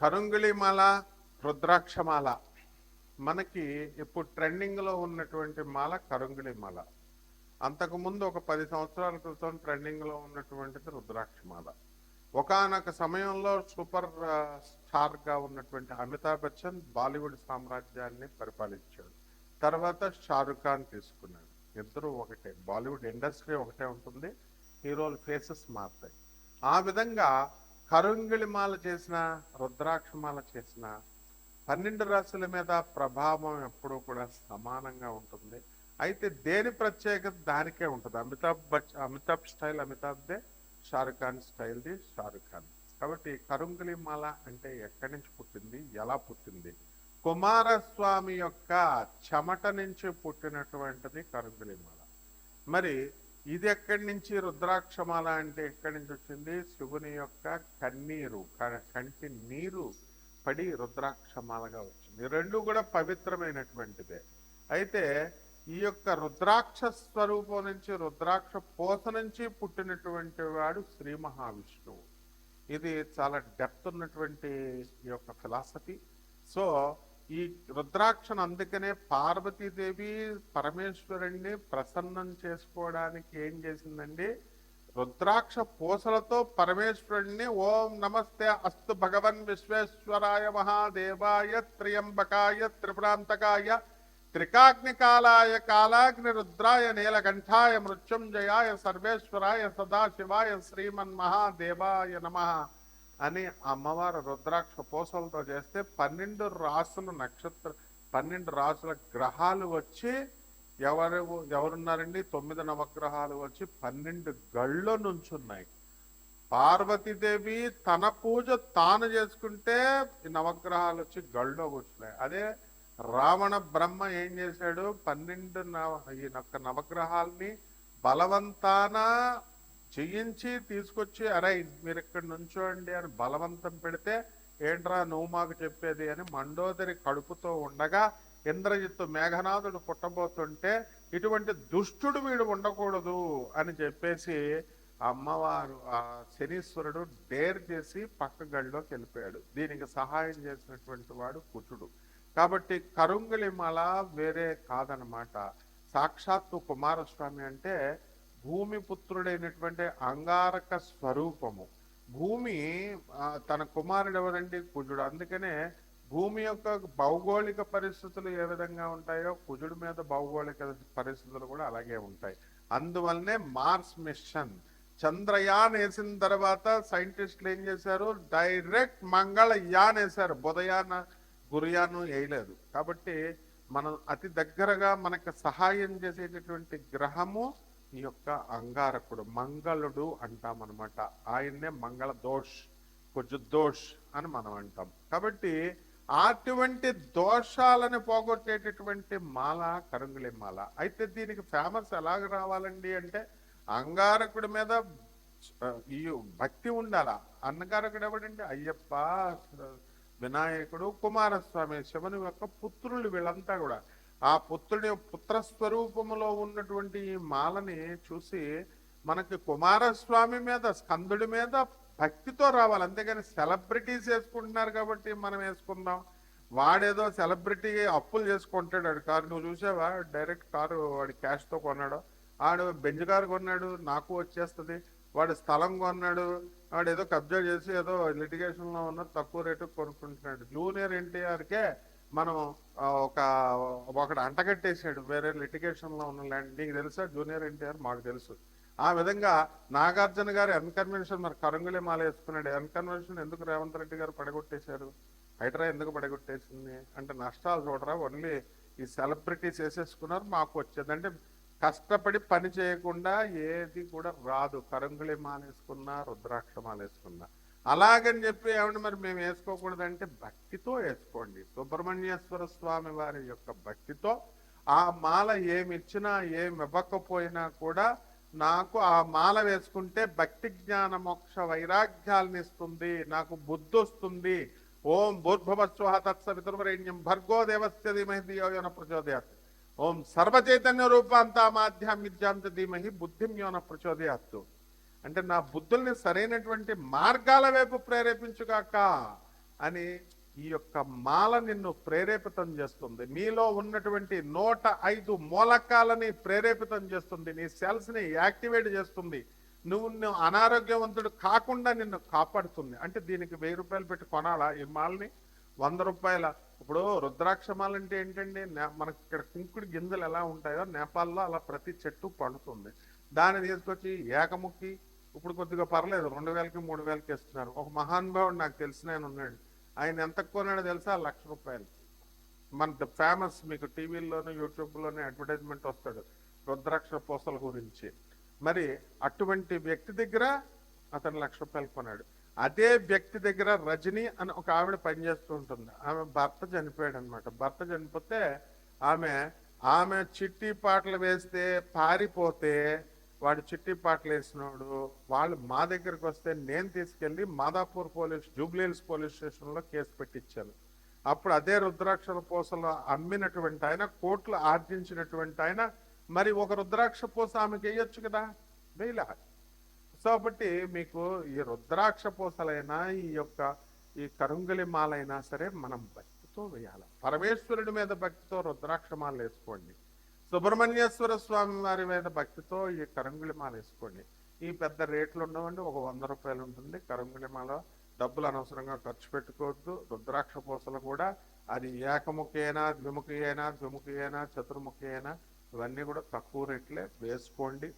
కరుంగిళిమాల రుద్రాక్షమాల. మనకి ఇప్పుడు ట్రెండింగ్లో ఉన్నటువంటి మాల కరుంగిళిమాల. అంతకుముందు ఒక పది సంవత్సరాల క్రితం ట్రెండింగ్లో ఉన్నటువంటిది రుద్రాక్షమాల. ఒకానొక సమయంలో సూపర్ స్టార్గా ఉన్నటువంటి అమితాబ్ బచ్చన్ బాలీవుడ్ సామ్రాజ్యాన్ని పరిపాలించాడు. తర్వాత షారుఖ్ ఖాన్ తీసుకున్నాడు. ఇద్దరు ఒకటే. బాలీవుడ్ ఇండస్ట్రీ ఒకటే ఉంటుంది. హీరోల ఫేసెస్ మారుతాయి. ఆ విధంగా కరుంగిళిమాల చేసిన రుద్రాక్షమాల చేసిన పన్నెండు రాశుల మీద ప్రభావం ఎప్పుడూ కూడా సమానంగా ఉంటుంది. అయితే దేని ప్రత్యేకత? దానికే ఉంటుంది. అమితాబ్ బచ్ అమితాబ్ స్టైల్ అమితాబ్దే షారుఖ్ ఖాన్ స్టైల్ది షారుఖ్ ఖాన్. కాబట్టి కరుంగిళిమాల అంటే ఎక్కడి నుంచి పుట్టింది? ఎలా పుట్టింది? కుమారస్వామి యొక్క చెమట నుంచి పుట్టినటువంటిది కరుంగిళిమాల మరి ఇది ఎక్కడి నుంచి? రుద్రాక్షమాల అంటే ఎక్కడి నుంచి వచ్చింది? శివుని యొక్క కన్నీరు కంటి నీరు పడి రుద్రాక్షమాలగా వచ్చింది. రెండు కూడా పవిత్రమైనటువంటిదే. అయితే ఈ యొక్క రుద్రాక్ష స్వరూపం నుంచి రుద్రాక్ష పోత నుంచి పుట్టినటువంటి వాడు శ్రీ మహావిష్ణువు. ఇది చాలా డెప్త్ ఉన్నటువంటి ఈ యొక్క ఫిలాసఫీ. సో ఈ రుద్రాక్షను అందుకనే పార్వతీదేవి పరమేశ్వరుణ్ణి ప్రసన్నం చేసుకోవడానికి ఏం చేసిందండి? రుద్రాక్ష పూసలతో పరమేశ్వరుణ్ణి ఓం నమస్తే అస్తు భగవన్ విశ్వేశ్వరాయ మహాదేవాయ త్రియంబకాయ త్రిపురాంతకాయ త్రికాగ్నికాలాయ కాలాగ్ని రుద్రాయ నీలకంఠాయ మృత్యుంజయాయ సర్వేశ్వరాయ సదాశివాయ శ్రీమన్ మహాదేవాయ నమ. అని అమ్మవారు రుద్రాక్ష పూసలతో చేస్తే పన్నెండు రాసులు నక్షత్ర పన్నెండు రాసుల గ్రహాలు వచ్చి ఎవరు ఎవరున్నారండి? తొమ్మిది నవగ్రహాలు వచ్చి పన్నెండు గళ్ళ నుంచున్నాయి. పార్వతీదేవి తన పూజ తాను చేసుకుంటే ఈ నవగ్రహాలు వచ్చి గళ్ళో కూర్చున్నాయి. అదే రావణ బ్రహ్మ ఏం చేశాడు? పన్నెండు నవ ఈ యొక్క నవగ్రహాల్ని బలవంతాన చేయించి తీసుకొచ్చి అరే మీరు ఇక్కడ నుంచోండి అని బలవంతం పెడితే ఏంట్రా నువ్వు మాకు చెప్పేది అని మండోదరి కడుపుతో ఉండగా ఇంద్రజిత్తు మేఘనాథుడు పుట్టబోతుంటే ఇటువంటి దుష్టుడు వీడు ఉండకూడదు అని చెప్పేసి అమ్మవారు ఆ శనీశ్వరుడు డేర్ చేసి పక్క గడిలోకి వెళ్ళిపోయాడు. దీనికి సహాయం చేసినటువంటి వాడు కుచుడు కాబట్టి కరుంగలిమల వేరే కాదనమాట. సాక్షాత్తు కుమారస్వామి అంటే భూమి పుత్రుడైనటువంటి అంగారక స్వరూపము. భూమి తన కుమారుడు ఎవరండి? కుజుడు. అందుకనే భూమి యొక్క భౌగోళిక పరిస్థితులు ఏ విధంగా ఉంటాయో కుజుడు మీద భౌగోళిక పరిస్థితులు కూడా అలాగే ఉంటాయి. అందువల్లనే మార్స్ మిషన్. చంద్రయాన్ వేసిన తర్వాత సైంటిస్టులు ఏం చేశారు? డైరెక్ట్ మంగళయాన్ వేశారు. బుధయాన గురుయాను వేయలేదు. కాబట్టి మనం అతి దగ్గరగా మనకు సహాయం చేసేటటువంటి గ్రహము ఈ యొక్క అంగారకుడు మంగళుడు అంటాం అనమాట ఆయన్నే మంగళ దోష్ కొంచెం దోష్ అని మనం అంటాం. కాబట్టి అటువంటి దోషాలను పోగొట్టేటటువంటి మాల కరుంగులి మాల. అయితే దీనికి ఫేమస్ ఎలాగ రావాలండి అంటే అంగారకుడి మీద ఈ భక్తి ఉండాలా? అంగారకుడు ఎవడండి? అయ్యప్ప వినాయకుడు కుమారస్వామి శివుని యొక్క పుత్రులు వీళ్ళంతా కూడా. ఆ పుత్రుడి పుత్రస్వరూపములో ఉన్నటువంటి ఈ మాలని చూసి మనకి కుమారస్వామి మీద స్కందుడి మీద భక్తితో రావాలి. అంతేగాని సెలబ్రిటీస్ వేసుకుంటున్నారు కాబట్టి మనం వేసుకుందాం. వాడేదో సెలబ్రిటీ అప్పులు చేసుకుంటాడు కారు. నువ్వు చూసావా? డైరెక్ట్ కారు వాడి క్యాష్తో కొన్నాడు. ఆడు బెంజ్ కారు కొన్నాడు నాకు వచ్చేస్తుంది. వాడు స్థలం కొన్నాడు వాడు ఏదో కబ్జా చేసి ఏదో లిటిగేషన్లో ఉన్న తక్కువ రేటు కొనుక్కుంటున్నాడు. జూనియర్ ఎన్టీఆర్కే మనం ఒక ఒకడు అంటగట్టేసాడు వేరే లిటికేషన్లో ఉన్న ల్యాండ్. నీకు తెలుసా? జూనియర్ ఎన్టీఆర్ మాకు తెలుసు. ఆ విధంగా నాగార్జున గారు ఎన్కన్వెన్షన్ మరి కరంగులే మాల వేసుకున్నాడు. ఎన్కన్వెన్షన్ ఎందుకు రేవంత్ రెడ్డి గారు పడగొట్టేశారు? హైడ్రా ఎందుకు పడగొట్టేసింది? అంటే నష్టాలు చూడరా? ఓన్లీ ఈ సెలబ్రిటీస్ వేసేసుకున్నారు మాకు వచ్చేది. అంటే కష్టపడి పని చేయకుండా ఏది కూడా రాదు. కరంగుళి మాల వేసుకున్నా రుద్రాక్ష మాల వేసుకున్నా. అలాగని చెప్పి ఏమంటే మరి మేము వేసుకోకూడదంటే భక్తితో వేసుకోండి. సుబ్రహ్మణ్యేశ్వర స్వామి వారి యొక్క భక్తితో ఆ మాల ఏమిచ్చినా ఏమి ఇవ్వకపోయినా కూడా నాకు ఆ మాల వేసుకుంటే భక్తి జ్ఞాన మోక్ష వైరాగ్యాలను ఇస్తుంది నాకు బుద్ధి వస్తుంది. ఓం భూర్భవస్వ తత్సవితుర్వరేణ్యం భర్గో దేవస్య ధీమహి ధియో యోన ప్రచోదయాత్. ఓం సర్వచైతన్య రూపాంత విద్యాంత ధీమహి బుద్ధిం యోన ప్రచోదయాత్తు అంటే నా బుద్ధుల్ని సరైనటువంటి మార్గాల వైపు ప్రేరేపించుగాక అని ఈ యొక్క మాల నిన్ను ప్రేరేపితం చేస్తుంది. మీలో ఉన్నటువంటి నూట ఐదు మూలకాలని ప్రేరేపితం చేస్తుంది. నీ సెల్స్ని యాక్టివేట్ చేస్తుంది. నువ్వు నువ్వు అనారోగ్యవంతుడు కాకుండా నిన్ను కాపాడుతుంది. అంటే దీనికి వెయ్యి రూపాయలు పెట్టి కొనాలా ఈ మాలని? వంద రూపాయల. ఇప్పుడు రుద్రాక్ష ఏంటండి? నే- మనకి ఇక్కడ కుంకుడు గింజలు ఎలా ఉంటాయో నేపాల్లో అలా ప్రతి చెట్టు పండుతుంది. దాన్ని తీసుకొచ్చి ఏకముక్కి ఇప్పుడు కొద్దిగా పర్లేదు రెండు వేలకి మూడు వేలకి ఇస్తున్నారు. ఒక మహానుభావుడు నాకు తెలిసిన ఆయన ఉన్నాడు. ఆయన ఎంత కొన్నాడో తెలుసా? లక్ష రూపాయలు. మన ఫేమస్ మీకు టీవీల్లోనూ యూట్యూబ్లోనే అడ్వర్టైజ్మెంట్ వస్తాడు రుద్రాక్ష పూసల గురించి. మరి అటువంటి వ్యక్తి దగ్గర అతను లక్ష రూపాయలు కొన్నాడు. అదే వ్యక్తి దగ్గర రజని అని ఒక ఆవిడ పనిచేస్తుంటుంది ఆమె భర్త చనిపోయాడు అనమాట భర్త చనిపోతే ఆమె ఆమె చిట్టి పాటలు వేస్తే పారిపోతే వాడు చిట్టి పాటలు వేసినోడు వాళ్ళు మా దగ్గరికి వస్తే నేను తీసుకెళ్ళి మాదాపూర్ పోలీస్ జూబ్లీహిల్స్ పోలీస్ స్టేషన్లో కేసు పెట్టించాను అప్పుడు అదే రుద్రాక్షల పూసలు అమ్మినటువంటి ఆయన కోట్లు ఆర్జించినటువంటి ఆయన మరి ఒక రుద్రాక్ష పూస ఆమెకి వేయొచ్చు కదా? వేయలే. సో కాబట్టి మీకు ఈ రుద్రాక్ష పూసలైనా ఈ యొక్క ఈ కరుంగలి మాలైనా సరే మనం భక్తితో వేయాలి. పరమేశ్వరుడి మీద భక్తితో రుద్రాక్ష మాల వేసుకోండి. సుబ్రహ్మణ్యేశ్వర స్వామి వారి మీద భక్తితో ఈ కరంగుళి మాల వేసుకోండి. ఈ పెద్ద రేట్లు ఉండవండి ఒక వంద రూపాయలు ఉంటుంది. కరంగుళి మాల డబ్బులు అనవసరంగా ఖర్చు పెట్టుకోవద్దు. రుద్రాక్ష పూసలు కూడా అది ఏకముఖి అయినా ద్విముఖి అయినా ద్విముఖి అయినా చతుర్ముఖి అయినా ఇవన్నీ కూడా తక్కువ రేట్లే వేసుకోండి.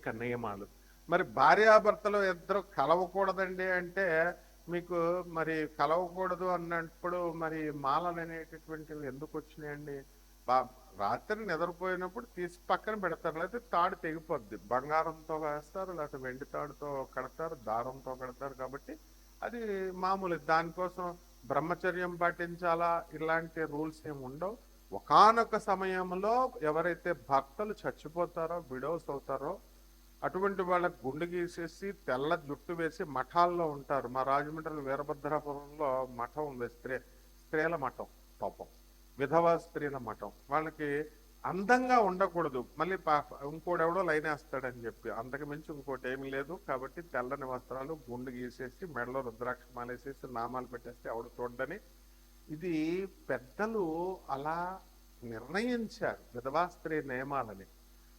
ఇక నియమాలు. మరి భార్యాభర్తలు ఇద్దరు కలవకూడదండి అంటే మీకు మరి కలవకూడదు అన్నప్పుడు మరి మాలలు అనేటటువంటివి ఎందుకు వచ్చినాయండి? బా- రాత్రి నిద్రపోయినప్పుడు తీసి పక్కన పెడతారు లేకపోతే తాడు తెగిపోద్ది. బంగారంతో వేస్తారు లేకపోతే వెండి తాడుతో కడతారు దారంతో కడతారు కాబట్టి అది మామూలు. దానికోసం బ్రహ్మచర్యం పాటించాలా? ఇలాంటి రూల్స్ ఏమి ఉండవు. ఒకానొక సమయంలో ఎవరైతే భర్తలు చచ్చిపోతారో విడోస్ అవుతారో అటువంటి వాళ్ళకి గుండు గీసేసి తెల్ల జుట్టు వేసి మఠాల్లో ఉంటారు. మా రాజమండ్రి వీరభద్రాపురంలో మఠం ఉంది. స్త్రీ స్త్రీల మఠం పాపం. విధవా స్త్రీల మఠం. వాళ్ళకి అందంగా ఉండకూడదు. మళ్ళీ పాప ఇంకోడెవడో లైన్ వేస్తాడని చెప్పి. అంతకు మించి ఇంకోటి ఏమీ లేదు. కాబట్టి తెల్లని వస్త్రాలు గుండు గీసేసి మెడలో రుద్రాక్ష మాలేసేసి నామాలు పెట్టేస్తే ఎవడు చూడని ఇది పెద్దలు అలా నిర్ణయించారు. విధవా స్త్రీ నియమాలని.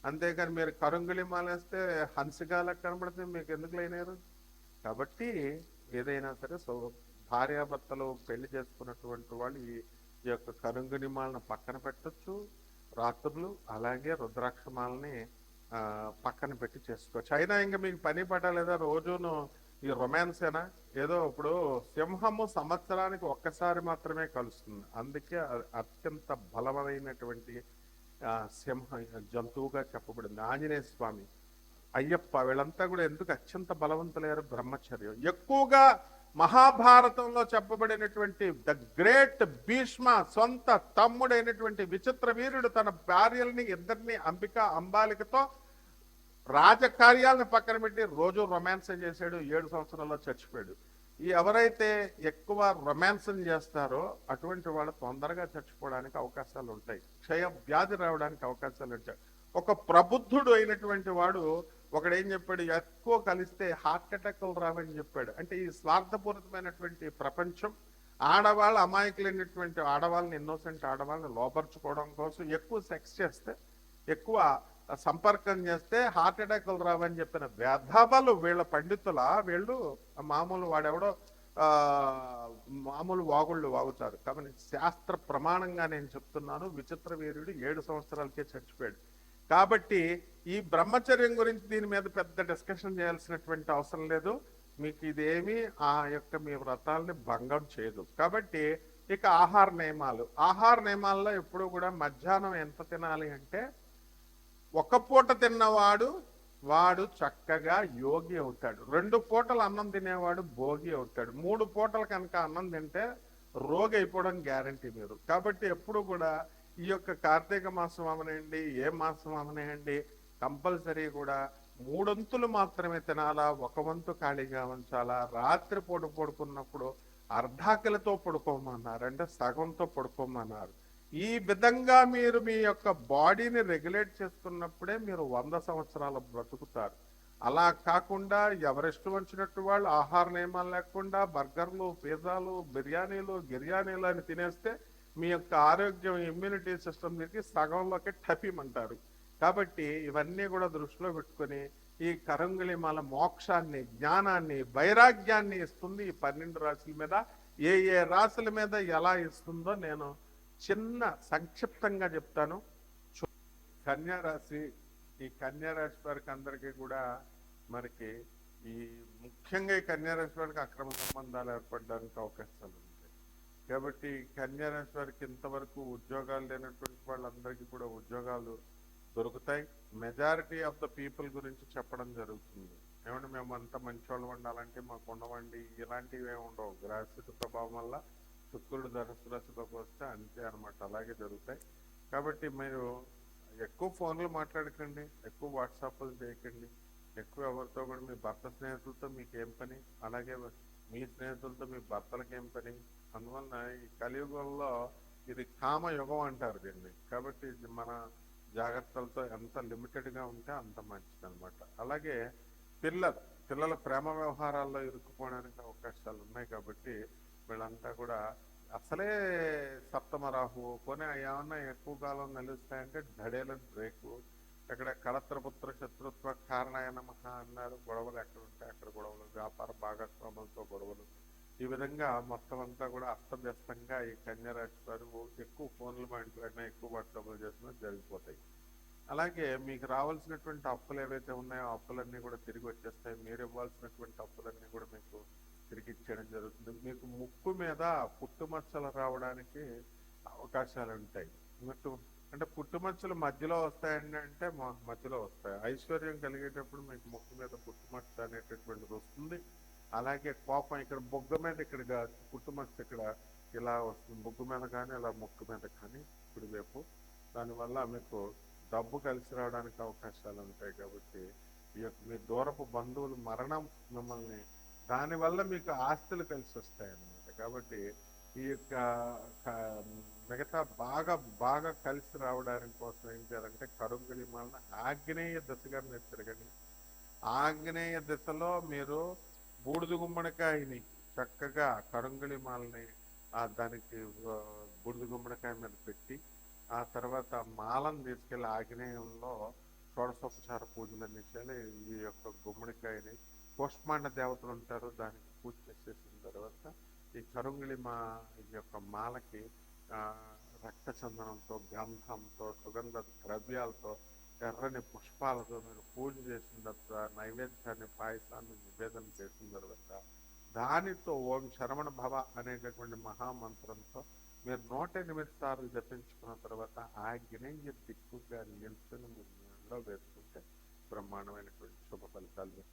అంతేకాని మీరు కరుంగులి మాలేస్తే హంసగాలకు కనబడితే మీకు ఎందుకు లేనారు? కాబట్టి ఏదైనా సరే సో భార్యాభర్తలు పెళ్ళి చేసుకున్నటువంటి వాళ్ళు ఈ యొక్క కరుంగుని మాలను పక్కన పెట్టచ్చు రాత్రులు అలాగే రుద్రాక్షమాలని మాలని పక్కన పెట్టి చేసుకోవచ్చు. అయినా ఇంకా మీకు పని పడలేదా రోజును ఈ రొమాన్సేనా? ఏదో ఇప్పుడు సింహము సంవత్సరానికి ఒక్కసారి మాత్రమే కలుస్తుంది. అందుకే అత్యంత బలమైనటువంటి సింహ జంతువుగా చెప్పబడింది. ఆంజనేయ స్వామి అయ్యప్ప వీళ్ళంతా కూడా ఎందుకు అత్యంత బలవంతులయ్యారు? బ్రహ్మచర్యం. ఎక్కువగా మహాభారతంలో చెప్పబడినటువంటి ద గ్రేట్ భీష్మ సొంత తమ్ముడైనటువంటి విచిత్ర వీరుడు తన భార్యల్ని ఇద్దరిని అంబిక అంబాలికతో రాజకార్యాలను పక్కన పెట్టి రోజు రొమాన్స్ చేశాడు. ఏడు సంవత్సరాల్లో చచ్చిపోయాడు. ఎవరైతే ఎక్కువ రొమాన్స్ చేస్తారో అటువంటి వాళ్ళు తొందరగా చచ్చిపోవడానికి అవకాశాలు ఉంటాయి. క్షయ వ్యాధి రావడానికి అవకాశాలు ఉంటాయి. ఒక ప్రబుద్ధుడు అయినటువంటి వాడు ఒకడేం చెప్పాడు? ఎక్కువ కలిస్తే హార్ట్ అటాక్లు రావని చెప్పాడు. అంటే ఈ స్వార్థపూరితమైనటువంటి ప్రపంచం ఆడవాళ్ళు అమాయకులైనటువంటి ఆడవాళ్ళని ఇన్నోసెంట్ ఆడవాళ్ళని లోపరుచుకోవడం కోసం ఎక్కువ సెక్స్ చేస్తే ఎక్కువ సంపర్కం చేస్తే హార్ట్ అటాక్లు రావని చెప్పిన వ్యధవలు వీళ్ళ పండితుల వీళ్ళు మామూలు వాడెవడో మామూలు వాగుళ్ళు వాగుతారు. కాబట్టి శాస్త్ర ప్రమాణంగా నేను చెప్తున్నాను. విచిత్ర వీరుడు ఏడు సంవత్సరాలకే చచ్చిపోయాడు. కాబట్టి ఈ బ్రహ్మచర్యం గురించి దీని మీద పెద్ద డిస్కషన్ చేయాల్సినటువంటి అవసరం లేదు. మీకు ఇదేమి ఆ యొక్క మీ వ్రతాలని భంగం చేయదు. కాబట్టి ఇక ఆహార నియమాలు. ఆహార నియమాల్లో ఎప్పుడు కూడా మధ్యాహ్నం ఎంత తినాలి అంటే ఒక పూట తిన్నవాడు వాడు చక్కగా యోగి అవుతాడు. రెండు పూటలు అన్నం తినేవాడు భోగి అవుతాడు. మూడు పూటలు కనుక అన్నం తింటే రోగి అయిపోవడం గ్యారంటీ మీరు. కాబట్టి ఎప్పుడు కూడా ఈ యొక్క కార్తీక మాసం అవనండి ఏ మాసం అవనండి కంపల్సరీ కూడా మూడొంతులు మాత్రమే తినాలా ఒక వంతు ఖాళీగా ఉంచాలా రాత్రి పూట పడుకున్నప్పుడు అర్ధాకలతో పడుకోమన్నారు అంటే సగంతో పడుకోమన్నారు. ఈ విధంగా మీరు మీ యొక్క బాడీని రెగ్యులేట్ చేసుకున్నప్పుడే మీరు వంద సంవత్సరాలు బ్రతుకుతారు. అలా కాకుండా ఎవరెస్ట్ వచ్చినట్టు వాళ్ళు ఆహార నియమాలు లేకుండా బర్గర్లు పిజ్జాలు బిర్యానీలు గిర్యానీలు అని తినేస్తే మీ యొక్క ఆరోగ్యం ఇమ్యూనిటీ సిస్టమ్కి సగంలోకి టపిమంటారు. కాబట్టి ఇవన్నీ కూడా దృష్టిలో పెట్టుకొని ఈ కరంగుళిమాల మోక్షాన్ని జ్ఞానాన్ని వైరాగ్యాన్ని ఇస్తుంది ఈ పన్నెండు రాశుల మీద. ఏ ఏ రాశుల మీద ఎలా ఇస్తుందో నేను చిన్న సంక్షిప్తంగా చెప్తాను. కన్యారాశి ఈ కన్యారాశి వారికి అందరికీ కూడా మనకి ఈ ముఖ్యంగా ఈ కన్యారాశి వారికి అక్రమ సంబంధాలు ఏర్పడడానికి అవకాశాలు ఉంటాయి. కాబట్టి కన్యారాశి వారికి ఇంతవరకు ఉద్యోగాలు లేనటువంటి వాళ్ళందరికీ కూడా ఉద్యోగాలు దొరుకుతాయి. మెజారిటీ ఆఫ్ ద పీపుల్ గురించి చెప్పడం జరుగుతుంది. ఏమంటే మేము అంతా మంచివాళ్ళం ఉండాలంటే మాకు ఉండవండి ఇలాంటివి ఏమి ఉండవు. గ్రాసిక ప్రభావం వల్ల శుక్రుడు ధనుసు రాశిలోకి వస్తే అంతే అనమాట అలాగే జరుగుతాయి. కాబట్టి మీరు ఎక్కువ ఫోన్లు మాట్లాడకండి ఎక్కువ వాట్సాప్లు చేయకండి ఎక్కువ ఎవరితో కూడా మీ భర్త స్నేహితులతో మీకు ఏం పని? అలాగే మీ స్నేహితులతో మీ భర్తలకు ఏం పని? అందువలన ఈ కలియుగంలో ఇది కామ యుగం అంటారు దీన్ని. కాబట్టి మన జాగ్రత్తలతో ఎంత లిమిటెడ్గా ఉంటే అంత మంచిది అనమాట అలాగే పిల్లలు పిల్లల ప్రేమ వ్యవహారాల్లో ఇరుక్కుపోవడానికి అవకాశాలు ఉన్నాయి కాబట్టి వీళ్ళంతా కూడా అసలే సప్తమ రాహువు కొని ఏమన్నా ఎక్కువ కాలం నిలుస్తాయంటే ధడేల బ్రేకు ఇక్కడ కళత్రపుత్ర శత్రుత్వ కారణాయ నమః అన్నారు. గొడవలు ఎక్కడ ఉంటే అక్కడ గొడవలు వ్యాపార భాగస్వాములతో గొడవలు. ఈ విధంగా మొత్తం అంతా కూడా అస్తవ్యస్తంగా ఈ కన్యరాశి వారు ఎక్కువ ఫోన్లు మాట్లాడినా ఎక్కువ వాట్సాప్లు చేసినా జరిగిపోతాయి. అలాగే మీకు రావాల్సినటువంటి అప్పులు ఏవైతే ఉన్నాయో అప్పులన్నీ కూడా తిరిగి వచ్చేస్తాయి. మీరు ఇవ్వాల్సినటువంటి అప్పులన్నీ కూడా మీకు తిరిగి ఇచ్చేయడం జరుగుతుంది. మీకు ముక్కు మీద పుట్టుమచ్చలు రావడానికి అవకాశాలు ఉంటాయి మీకు అంటే పుట్టుమచ్చలు మధ్యలో వస్తాయండి అంటే మధ్యలో వస్తాయి. ఐశ్వర్యం కలిగేటప్పుడు మీకు ముక్కు మీద పుట్టుమచ్చ అనేటటువంటిది వస్తుంది. అలాగే కోపం ఇక్కడ బొగ్గ మీద ఇక్కడ పుట్టుమచ్చ ఇక్కడ ఇలా వస్తుంది. బొగ్గు మీద కానీ ఇలా ముక్కు మీద కానీ ఇప్పుడు వైపు. దానివల్ల మీకు డబ్బు కలిసి రావడానికి అవకాశాలు ఉంటాయి కాబట్టి ఈ యొక్క మీ దూరపు బంధువులు మరణం మిమ్మల్ని దానివల్ల మీకు ఆస్తులు కలిసి వస్తాయన్నమాట. కాబట్టి ఈ యొక్క మిగతా బాగా బాగా కలిసి రావడానికి కోసం ఏం చేయాలంటే కరుంగలి మాలను ఆగ్నేయ దిశగా మీరు తిరగండి. ఆగ్నేయ దిశలో మీరు బూడిద గుమ్మడికాయని చక్కగా కరుంగలి మాలని దానికి బూడిద గుమ్మడికాయ మీద పెట్టి ఆ తర్వాత మాలను తీసుకెళ్ళి ఆగ్నేయంలో షోడశోపచార పూజలన్నీ చేయాలి. ఈ యొక్క గుమ్మడికాయని పోస్ట్మాండ దేవతలు ఉంటారు దానికి పూజ చేసేసిన తర్వాత ఈ కరుంగిళిమ మా ఈ యొక్క మాలకి రక్త చందనంతో గంధంతో సుగంధ ద్రవ్యాలతో ఎర్రని పుష్పాలతో మీరు పూజ చేసిన తర్వాత నైవేద్యాన్ని పాయసాన్ని నివేదన చేసిన తర్వాత దానితో ఓం శరవణ భవ అనేటటువంటి మహామంత్రంతో మీరు నూట ఎనిమిది సార్లు జపించుకున్న తర్వాత ఆగ్నేయ దిక్కుగా నిల్చుని మీరు నీళ్ళలో వేసుకుంటే బ్రహ్మాండమైనటువంటి శుభ ఫలితాలు